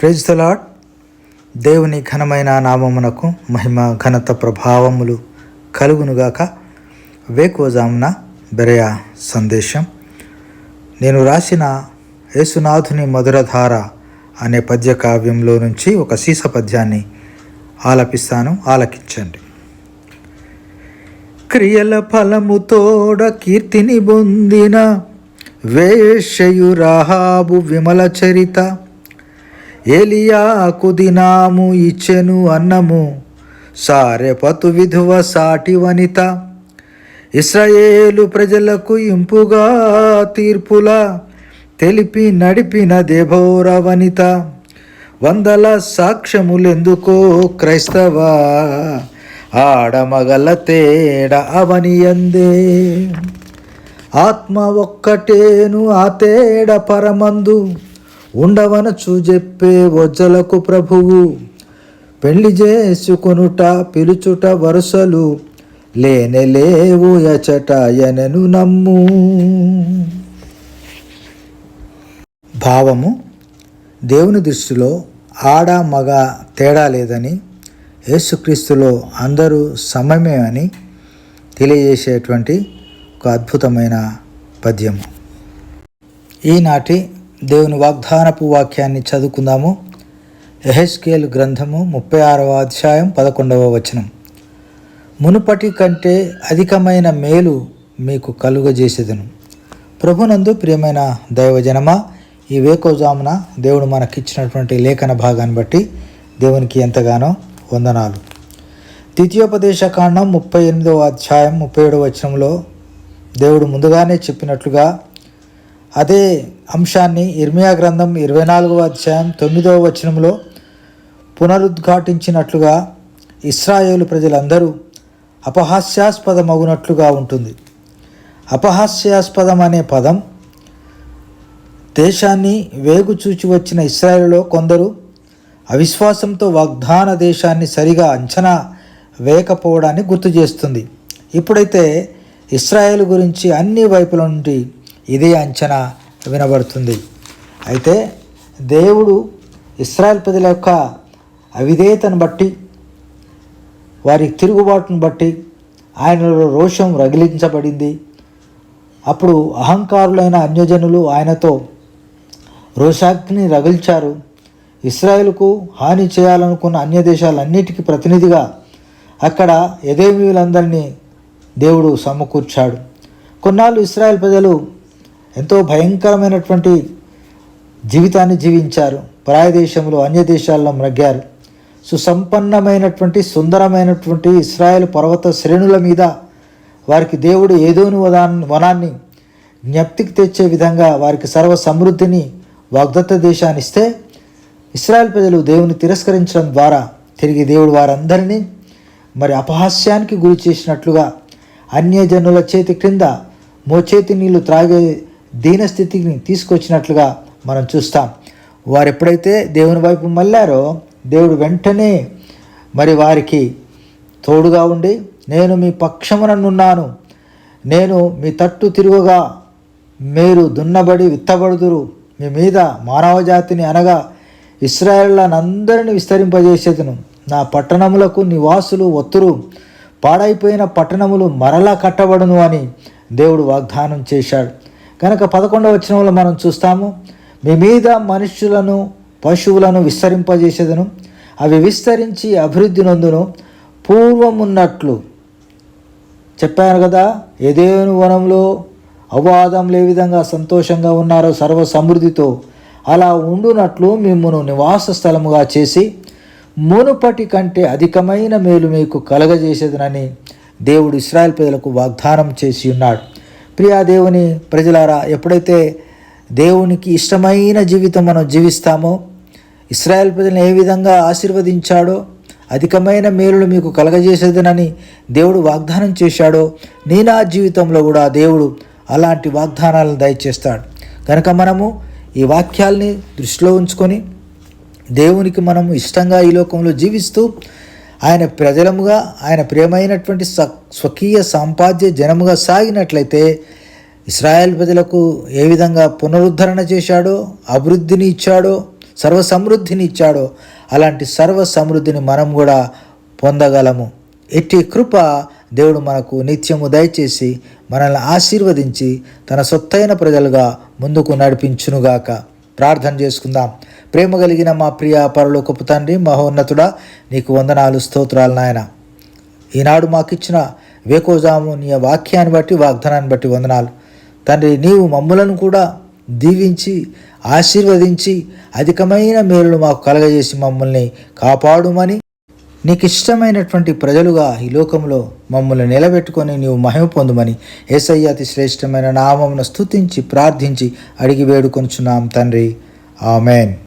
Praise the దేవుని ఘనమైన నామమునకు మహిమ ఘనత ప్రభావములు కలుగునుగాక. వేకోజామున బెరయ సందేశం. నేను రాసిన యేసునాథుని మధురధార అనే పద్య కావ్యంలో నుంచి ఒక సీస పద్యాన్ని ఆలపిస్తాను ఆలకించండి. క్రియల ఫలముతోడ కీర్తిని పొందిన వేషయురాహాబు విమల చరిత ఏలియాకు దినాము ఇచ్చెను అన్నము సారెపతు విధువ సాటి వనిత. ఇస్రాయేలు ప్రజలకు ఇంపుగా తీర్పుల తెలిపి నడిపిన దేభోర వనిత. వందల సాక్ష్యములెందుకో క్రైస్తవ? ఆడమగల తేడ అవనియందే. ఆత్మ ఒక్కటేను ఆ తేడ పరమందు. ఉండవనచు చెప్పే వజ్జలకు ప్రభువు. పెళ్ళి చేసుకొనుట పిలుచుట వరుసలు లేనే లేవు ఎచట ఎనను నమ్ము. భావము దేవుని దృష్టిలో ఆడ మగ తేడా లేదని యేసుక్రీస్తులో అందరూ సమమే అని తెలియజేసేటువంటి ఒక అద్భుతమైన పద్యము. ఈనాటి దేవుని వాగ్దానపు వాక్యాన్ని చదువుకుందాము. ఎహెస్కేల్ గ్రంథము ముప్పై ఆరవ అధ్యాయం పదకొండవ వచనం. మునుపటి కంటే అధికమైన మేలు మీకు కలుగజేసేదను. ప్రభునందు ప్రియమైన దైవజనమా ఈ వేకోజామున దేవుడు మనకిచ్చినటువంటి లేఖన భాగాన్ని బట్టి దేవునికి ఎంతగానో వందనాలు. ద్వితీయోపదేశ కాండం ముప్పై ఎనిమిదవ అధ్యాయం ముప్పై ఏడవ వచనంలో దేవుడు ముందుగానే చెప్పినట్లుగా అదే అంశాన్ని ఇర్మియా గ్రంథం ఇరవై నాలుగవ అధ్యాయం తొమ్మిదవ వచనంలో పునరుద్ఘాటించినట్లుగా ఇస్రాయేలు ప్రజలందరూ అపహాస్యాస్పదమగునట్లుగా ఉంటుంది. అపహాస్యాస్పదం అనే పదం దేశాన్ని వేగు చూచి వచ్చిన ఇస్రాయేల్లో కొందరు అవిశ్వాసంతో వాగ్దాన దేశాన్ని సరిగా అంచనా వేయకపోవడాన్ని గుర్తు చేస్తుంది. ఇప్పుడైతే ఇస్రాయేల్ గురించి అన్ని వైపుల నుండి ఇదే అంచనా వినబడుతుంది. అయితే దేవుడు ఇస్రాయల్ ప్రజల యొక్క అవిధేయతను బట్టి వారి తిరుగుబాటును బట్టి ఆయనలో రోషం రగిలించబడింది. అప్పుడు అహంకారులైన అన్యజనులు ఆయనతో రోషాగ్ని రగిల్చారు. ఇస్రాయేల్కు హాని చేయాలనుకున్న అన్య దేశాలన్నిటికీ ప్రతినిధిగా అక్కడ ఎదేమీలందరినీ దేవుడు సమకూర్చాడు. కొన్నాళ్ళు ఇస్రాయేల్ ప్రజలు ఎంతో భయంకరమైనటువంటి జీవితాన్ని జీవించారు. పరాయ దేశంలో అన్య దేశాల్లో మ్రగ్గారు సుసంపన్నమైనటువంటి సుందరమైనటువంటి ఇస్రాయేల్ పర్వత శ్రేణుల మీద వారికి దేవుడు ఏదోని వదాన్ని వనాన్ని జ్ఞప్తికి తెచ్చే విధంగా వారికి సర్వ సమృద్ధిని వాగ్దత్త దేశాన్ని ఇస్తే ఇస్రాయల్ ప్రజలు దేవుని తిరస్కరించడం ద్వారా తిరిగి దేవుడు వారందరినీ మరి అపహాస్యానికి గురి చేసినట్లుగా అన్యజనుల చేతి క్రింద మోచేతి నీళ్ళు త్రాగే దీనస్థితిని తీసుకొచ్చినట్లుగా మనం చూస్తాం. వారు ఎప్పుడైతే దేవుని వైపు మళ్ళారో దేవుడు వెంటనే మరి వారికి తోడుగా ఉండి నేను మీ పక్షముననున్నాను నేను మీ తట్టు తిరుగుగా మీరు దున్నబడి విత్తబడుదురు. మీ మీద మానవ జాతిని అనగా ఇస్రాయేళ్ళనందరిని విస్తరింపజేసేదను. నా పట్టణములకు నివాసులు ఒత్తురు. పాడైపోయిన పట్టణములు మరలా కట్టబడును అని దేవుడు వాగ్దానం చేశాడు. కనుక పదకొండవ వచనంలో మనం చూస్తాము మీ మీద మనుష్యులను పశువులను విస్తరింపజేసేదను అవి విస్తరించి అభివృద్ధి నందును పూర్వమున్నట్లు. చెప్పాను కదా ఏదేను వనంలో అవాదం ఏ విధంగా సంతోషంగా ఉన్నారో సర్వ సమృద్ధితో అలా ఉండునట్లు మిమ్మను నివాస స్థలముగా చేసి మునుపటి కంటే అధికమైన మేలు మీకు కలగజేసేదనని దేవుడు ఇస్రాయల్ ప్రజలకు వాగ్దానం చేసి ఉన్నాడు. ప్రియా దేవుని ప్రజలారా ఎప్పుడైతే దేవునికి ఇష్టమైన జీవితం మనం జీవిస్తామో ఇస్రాయల్ ప్రజలను ఏ విధంగా ఆశీర్వదించాడో అధికమైన మేలులు మీకు కలగజేసేదనని దేవుడు వాగ్దానం చేశాడో నీ నా జీవితంలో కూడా దేవుడు అలాంటి వాగ్దానాలను దయచేస్తాడు. కనుక మనము ఈ వాక్యాల్ని దృష్టిలో ఉంచుకొని దేవునికి మనము ఇష్టంగా ఈ లోకంలో జీవిస్తూ ఆయన ప్రజలముగా ఆయన ప్రియమైనటువంటి స్వకీయ సంపాద్య జనముగా సాగినట్లయితే ఇస్రాయేల్ ప్రజలకు ఏ విధంగా పునరుద్ధరణ చేశాడో అభివృద్ధిని ఇచ్చాడో సర్వ సమృద్ధిని ఇచ్చాడో అలాంటి సర్వ సమృద్ధిని మనం కూడా పొందగలము. ఎట్టి కృప దేవుడు మనకు నిత్యము దయచేసి మనల్ని ఆశీర్వదించి తన సొత్తైన ప్రజలుగా ముందుకు నడిపించునుగాక. ప్రార్థన చేసుకుందాం. ప్రేమ కలిగిన మా ప్రియ పరలోకపు తండ్రి మహోన్నతుడా నీకు వందనాలు స్తోత్రాలు నాయన. ఈనాడు మాకిచ్చిన వేకోజాము నీ వాక్యాన్ని బట్టి వాగ్దానాన్ని బట్టి వందనాలు. తండ్రి నీవు మమ్ములను కూడా దీవించి ఆశీర్వదించి అధికమైన మేలును మాకు కలగజేసి మమ్మల్ని కాపాడుమని నీకు ఇష్టమైనటువంటి ప్రజలుగా ఈ లోకంలో మమ్మల్ని నిలబెట్టుకొని నీవు మహిమ పొందుమని ఏసయ్యాతి శ్రేష్టమైన నామమును స్తుతించి ప్రార్థించి అడిగి వేడుకొనుచున్నాం తండ్రి. ఆమెన్.